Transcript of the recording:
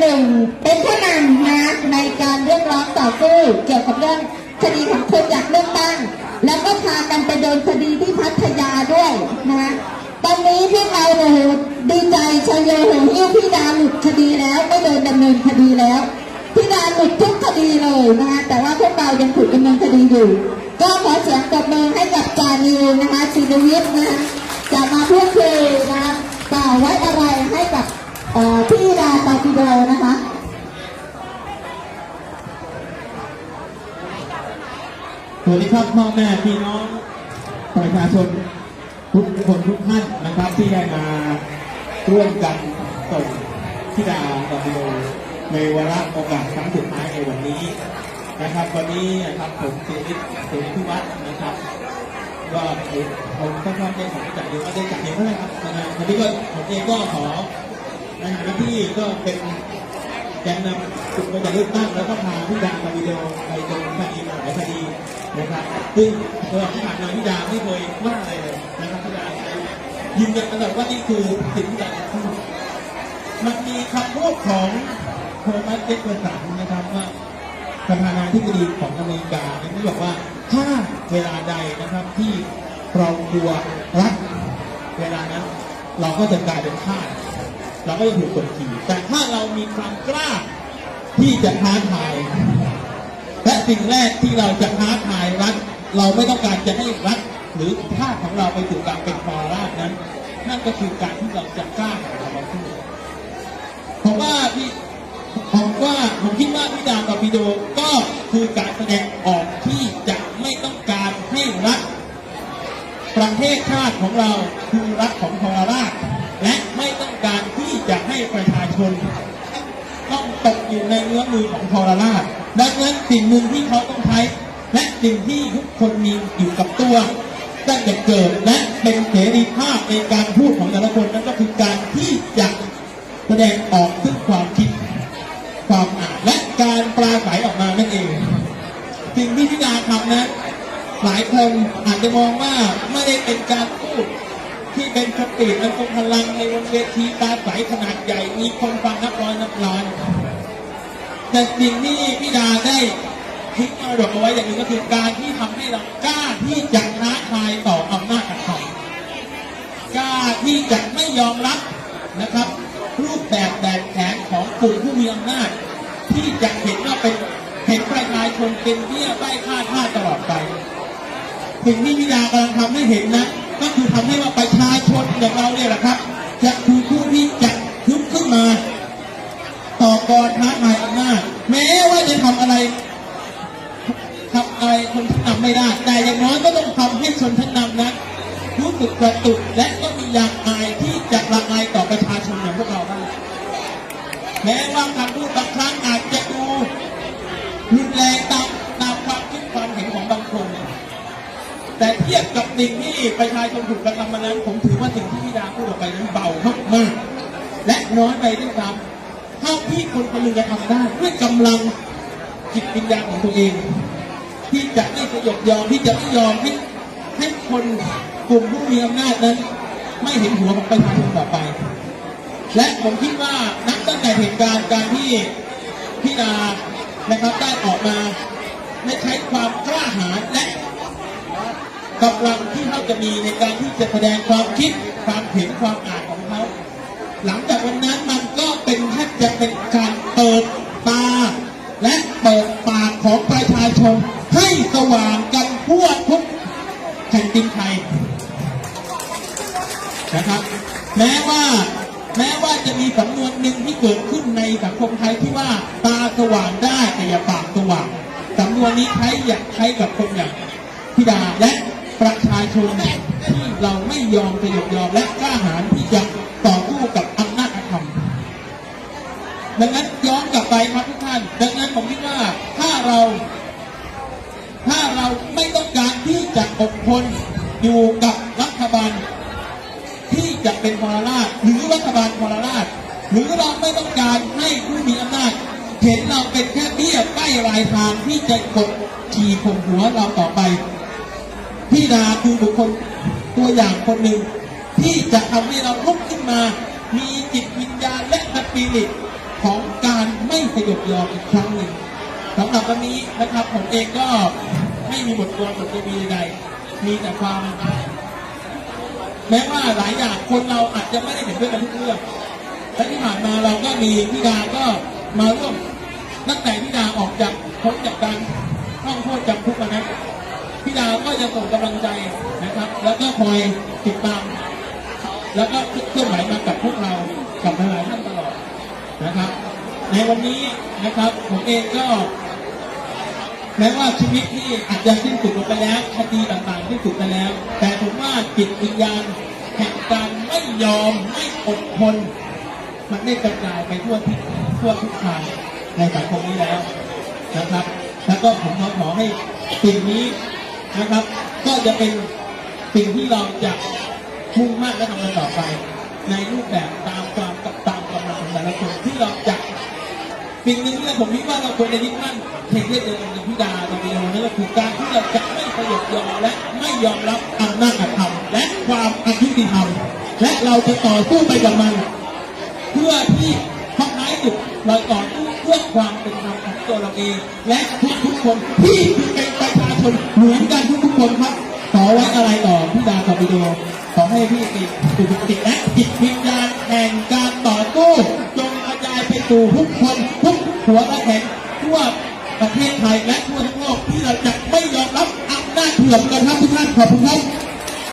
หนึ่งเป็นผู้นำนะในการเรียกร้องต่อสู้เกี่ยวกับเรื่องคดีของคนอยากเลือกตั้ง แล้วก็พากันไปโดนคดีที่พัทยาด้วยนะตอนนี้พวกเราเนี่ยดีใจชยโยโหหิ้วพี่ดาหลุดคดีแล้วไม่โดนดำเนินคดีแล้วพี่ดาหลุดทุกคดีเลยนะคะแต่ว่าพวกเรายังถูกดำเนินคดีอยู่ ก็ขอเสียงตบมือให้กับจานิวนะคะชินวิทย์นะคะจะมาพูดคุยนะคะกล่าวไว้อะไรให้กับเอ่อ พี่ดาตาปิโดนะคะสวัสดีครับพ่อแม่พี่น้องประชาชนทุกคนทุกท่านนะครับที่ได้มาร่วมกันส่งพิดาดอกโดในวาระโอกาสครั้งสุดท้ายในวันนี้นะครับ วันนี้นะครับผมเจนิตเสนพิวัฒน์นะครับก็ผมก็ชอบเล่นของจักเดียวก็ได้จักเดียวเท่าไหร่ครับนะวันนี้ก็ผมเองก็ขอ ในฐานะที่ก็เป็นแกนนำกลุ่มการเลือกตั้งแล้วก็พาพี่ดามาวิดีโอไปโดนคดีหลายคดีนะครับซึ่งตลอดที่ผ่านมาพี่ดาไม่เคยว่าอะไรเลยนะครับพี่ดายืนยันตลอดว่านี่คือสิ่งที่อยากจะพูดมันมีคำพูดของโทมัสเจฟเฟอร์สันนะครับว่าประธานาธิบดีของอเมริกาเนี่ยบอกว่าถ้าเวลาใดนะครับที่เรากลัวรัฐเวลานั้น เราก็จะกลายเป็นทาส เราก็จะถูกกดขี่แต่ถ้าเรามีความกล้าที่จะท้าทาย และสิ่งแรกที่เราจะท้าทายรัฐเราไม่ต้องการจะให้รัฐหรือทาสของเราไปสู่การเป็นพอราชนั้น นั่นก็คือการที่เราจะกล้าของเรามาสู้ผมว่าพี่ผมว่าผมคิดว่าพี่ดาวกับพี่โดก็คือการแสดงออกที่จะไม่ต้องการให้รัฐประเทศชาติของเราคือรัฐของพรราช ชน ต้องตกอยู่ในเนื้อมือของทรราชดังนั้นสิ่งหนึ่งที่เขาต้องใช้ และสิ่งที่ทุกคนมีอยู่กับตัวตั้งแต่เกิดและเป็นเสรีภาพในการพูดของแต่ละคนนั่นก็คือการที่จะแสดงออกซึ่งความคิดความอ่านและการปราศัยออกมานั่นเอง สิ่งที่พิดาทำนั้นหลายคนอาจจะมองว่าไม่ได้เป็นการ ที่เป็นสปีดและทรงพลังในบนเวทีปราศัยขนาดใหญ่มีคนฟังนับร้อยนับล้านแต่สิ่งที่พี่ดาได้ทิ้งมรดกเอาไว้อย่างหนึ่งก็คือการที่ทำให้เรากล้าที่จะท้าทายต่ออำนาจของกล้าที่จะไม่ยอมรับนะครับ รูปแบบแบบแผนของกลุ่มผู้มีอำนาจ ที่จะเห็นว่าเป็นเห็นประชาชนเป็นเบี้ยใบ้ค่าท่าตลอดไปสิ่งที่พิดากำลังทำให้เห็นนะ ก็คือทำให้ว่า อย่างเราเนี่ยแหละครับ จะคือผู้ที่จะลุกขึ้นมา ต่อกรท้าทายอำนาจแม้ว่าจะทำอะไรทำอะไรคนชั้นนำไม่ได้ แต่อย่างน้อยก็ต้องทำให้ชนชั้นนำนั้นรู้สึกกระตุกและก็มีอยางอายที่จะละอายต่อประชาชนอย่างพวกเราบ้างแม้ว่าการพูดบางครั้งอาจจะดูรุนแรงตามตามความคิดความเห็นของบางคน แต่เทียบ กับสิ่งที่ประชาชนถูกกระทำมานั้น ผมถือว่าสิ่งที่พี่ดาพูดออกไปนั้นเบามากๆและน้อยไปด้วยซ้ำเท่าที่คนคนหนึ่งจะทำได้ด้วยกำลังจิตวิญญาณของตัวเอง ที่จะไม่สยบยอมที่จะไม่ยอมให้ให้คนกลุ่มผู้มีอำนาจนั้น ไม่เห็นหัวของประชาชนต่อไป และผมคิดว่านับตั้งแต่เหตุการณ์การที่พี่ดานะครับได้ออกมาได้ใช้ความกล้าหาญและ กำลังที่เขาจะมีในการที่จะแสดงความคิดความเห็นความอ่านของเขาหลังจากวันนั้นมันก็เป็นแทบจะเป็นการเปิดตาและเปิดปากของประชาชนให้สว่างกันทั่วทุกแผ่นดินไทยนะครับ แม้ว่าแม้ว่าจะมีสำนวนหนึ่งที่เกิดขึ้นในสังคมไทยที่ว่าตาสว่างได้แต่อย่าปากสว่างสำนวนนี้ใช้อยากใช้กับคนอย่างพิดาและ ประชาชนที่เราไม่ยอมสยบยอมและกล้าหาญที่จะต่อสู้กับอำนาจอธรรมดังนั้นย้อนกลับไปครับทุกท่าน ดังนั้นผมคิดว่าถ้าเรา ถ้าเราไม่ต้องการที่จะอดทนอยู่กับรัฐบาล ที่จะเป็นพลราชหรือรัฐบาลพลราช หรือเราไม่ต้องการให้ผู้มีอำนาจเห็นเราเป็นแค่เบี้ยใกล้รายทางที่จะกดขี่ข่มหัวเราต่อไป พี่ดาคือบุคคลตัวอย่างคนหนึ่ง ที่จะทำให้เราลุกขึ้นมา มีจิตวิญญาณและสปิริตของการไม่สยบยอมอีกครั้งหนึ่งสำหรับวันนี้นะครับผมเองก็ไม่มีบทกลอนบทกวีใด มีแต่ความแม้ว่าหลายอย่างคนเราอาจจะไม่ได้เห็นด้วยกันทุกเรื่องและที่ผ่านมาเราก็มีพี่ดาก็มาร่วมตั้งแต่พี่ดาออกจากพ้นจากการต้องโทษจำคุกมานะ พี่ดาก็จะส่งกำลังใจนะครับ แล้วก็คอยติดตาม แล้วก็เคลื่อนไหวมากับพวกเรากับหลายท่านตลอดนะครับ ในวันนี้นะครับผมเองก็แม้ว่าชีวิตที่อาจจะสิ้นสุดลงไปแล้วคดีต่างๆสิ้นสุดไปแล้ว แต่ผมว่าจิตวิญญาณแห่งการไม่ยอมไม่อดทนมันได้กระจายไปทั่วทิศทั่วทุกทางในสังคมนี้แล้วนะครับ แล้วก็ผมขอขอให้สิ่งนี้ นะครับ ก็จะเป็นสิ่งที่เราจะมุ่งมั่นและทำกันต่อไป ในรูปแบบตามความกับตามกำลังของแต่ละคนที่เราจะสิ่งหนึ่งที่ผมคิดว่าเราควรจะยึดมั่นเทคนิคเดียวกันกับพิดาตรงนี้นั่นก็คือการที่เราจะไม่ประโยชน์ยอมและไม่ยอมรับอำนาจอธรรมและความอยุติธรรมและเราจะต่อสู้ไปกับมัน เพื่อที่ท้ายสุดเราต่อสู้เพื่อความเป็นธรรมของตัวเราเองและทุกทุกๆคนที่ เป็นเหมือนกันทุกทุกคนครับขอไว้อะไรต่อพี่ดากับวิดีโอขอให้พี่ติดสุขติดและจิตวิญญาณแห่งการต่อสู้จงกระจายไปสู่ทุกคน